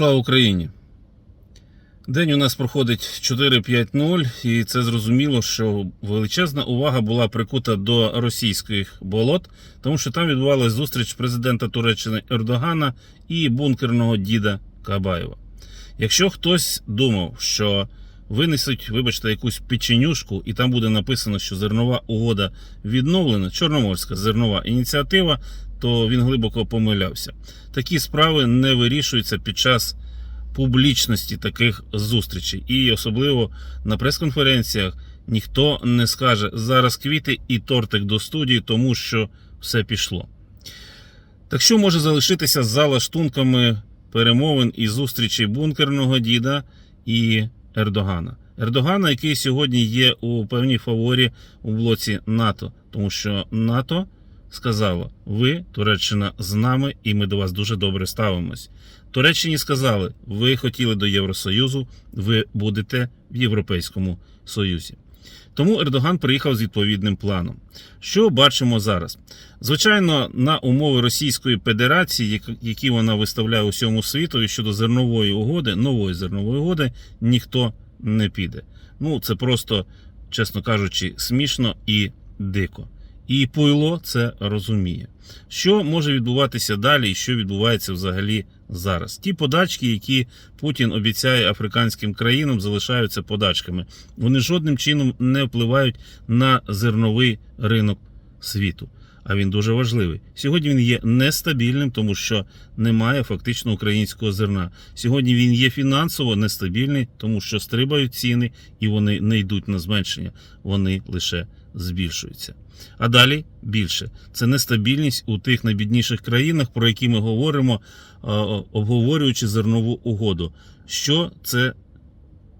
Слава Україні! День у нас проходить 4.5.0, і це зрозуміло, що величезна увага була прикута до російських болот, тому що там відбувалася зустріч президента Туреччини Ердогана і бункерного діда Кабаєва. Якщо хтось думав, що винесуть, вибачте, якусь печенюшку, і там буде написано, що зернова угода відновлена, Чорноморська зернова ініціатива, то він глибоко помилявся. Такі справи не вирішуються під час публічності таких зустрічей. І особливо на прес-конференціях ніхто не скаже зараз квіти і тортик до студії, тому що все пішло. Так що може залишитися за лаштунками перемовин і зустрічей бункерного діда і Ердогана? Ердогана, який сьогодні є у певній фаворі у блоці НАТО, тому що НАТО сказало: ви, Туреччина, з нами, і ми до вас дуже добре ставимось. Туреччині сказали, ви хотіли до Євросоюзу, ви будете в Європейському Союзі. Тому Ердоган приїхав з відповідним планом. Що бачимо зараз? Звичайно, на умови Російської Федерації, які вона виставляє усьому світу щодо зернової угоди, нової зернової угоди, ніхто не піде. Ну, це просто, чесно кажучи, смішно і дико. І пойло це розуміє. Що може відбуватися далі, і що відбувається взагалі зараз? Ті подачки, які Путін обіцяє африканським країнам, залишаються подачками. Вони жодним чином не впливають на зерновий ринок світу. А він дуже важливий. Сьогодні він є нестабільним, тому що немає фактично українського зерна. Сьогодні він є фінансово нестабільний, тому що стрибають ціни і вони не йдуть на зменшення, вони лише збільшуються. А далі більше це нестабільність у тих найбідніших країнах, про які ми говоримо, обговорюючи зернову угоду. Що це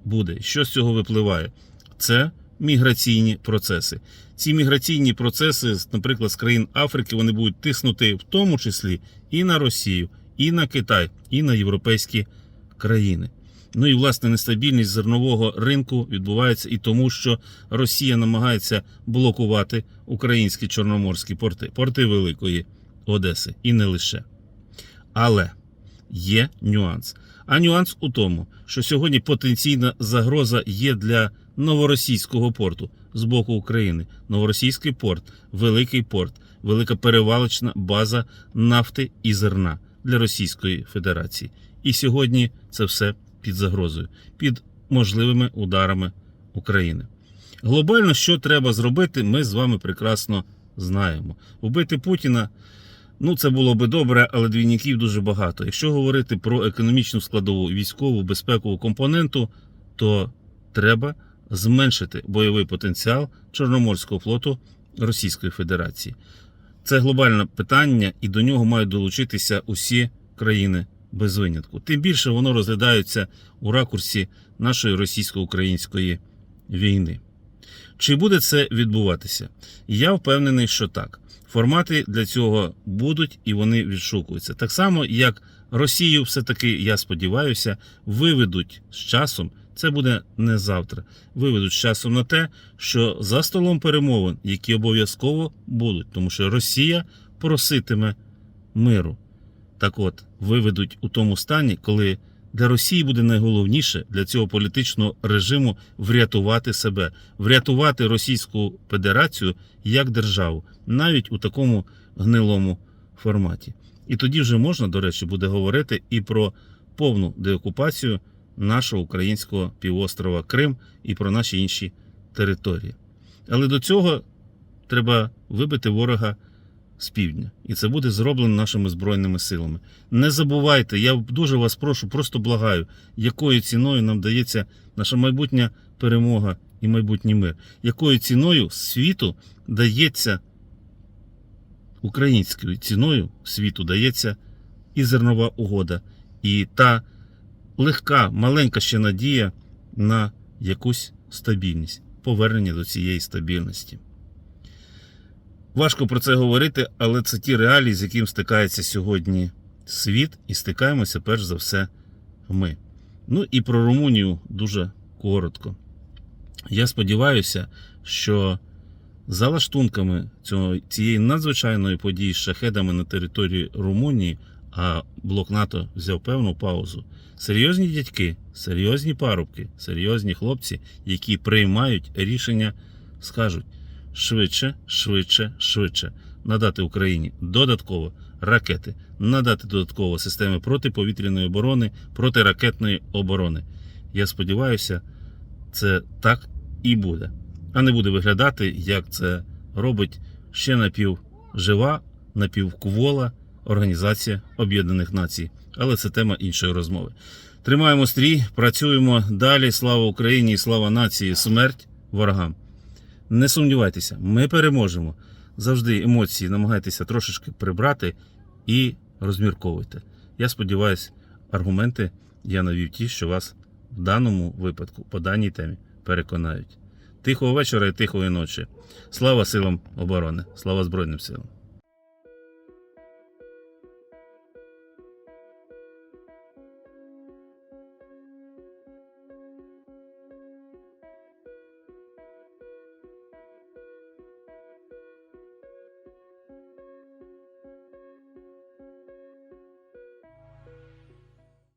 буде? Що з цього випливає? Це міграційні процеси. Ці міграційні процеси, наприклад, з країн Африки, вони будуть тиснути в тому числі і на Росію, і на Китай, і на європейські країни. Ну і власне нестабільність зернового ринку відбувається і тому, що Росія намагається блокувати українські чорноморські порти, порти Великої Одеси, і не лише. Але є нюанс. А нюанс у тому, що сьогодні потенційна загроза є для новоросійського порту з боку України. Новоросійський порт, великий порт, велика перевалочна база нафти і зерна для Російської Федерації. І сьогодні це все під загрозою, під можливими ударами України. Глобально, що треба зробити, ми з вами прекрасно знаємо. Вбити Путіна. Ну, це було би добре, але двійників дуже багато. Якщо говорити про економічну складову військову безпекову компоненту, то треба зменшити бойовий потенціал Чорноморського флоту Російської Федерації. Це глобальне питання, і до нього мають долучитися усі країни без винятку. Тим більше воно розглядається у ракурсі нашої російсько-української війни. Чи буде це відбуватися? Я впевнений, що так. Формати для цього будуть і вони відшукуються. Так само, як Росію, все-таки, я сподіваюся, виведуть з часом. Це буде не завтра. Виведуть з часом на те, що за столом перемовин, які обов'язково будуть, тому що Росія проситиме миру. Так от, виведуть у тому стані, коли для Росії буде найголовніше для цього політичного режиму врятувати себе, врятувати Російську Федерацію як державу, навіть у такому гнилому форматі. І тоді вже можна, до речі, буде говорити і про повну деокупацію нашого українського півострова Крим і про наші інші території. Але до цього треба вибити ворога з півдня, і це буде зроблено нашими збройними силами. Не забувайте, я дуже вас прошу, просто благаю, якою ціною нам дається наша майбутня перемога і майбутній мир, якою ціною світу дається українською ціною світу дається і зернова угода, і та легка, маленька ще надія на якусь стабільність, повернення до цієї стабільності. Важко про це говорити, але це ті реалії, з яким стикається сьогодні світ, і стикаємося перш за все ми. Ну і про Румунію дуже коротко. Я сподіваюся, що за лаштунками цього, цієї надзвичайної події з шахедами на території Румунії, а блок НАТО взяв певну паузу. Серйозні дядьки, серйозні парубки, серйозні хлопці, які приймають рішення, скажуть швидше, швидше, швидше надати Україні додатково ракети, надати додатково системи протиповітряної оборони, протиракетної оборони. Я сподіваюся, це так і буде. А не буде виглядати, як це робить ще напівжива, напівквола Організація Об'єднаних Націй. Але це тема іншої розмови. Тримаємо стрій, працюємо далі. Слава Україні, і слава нації, смерть ворогам. Не сумнівайтеся, ми переможемо. Завжди емоції намагайтеся трошечки прибрати і розмірковуйте. Я сподіваюся, аргументи я навів ті, що вас в даному випадку по даній темі переконають. Тихого вечора і тихої ночі. Слава силам оборони, слава Збройним силам.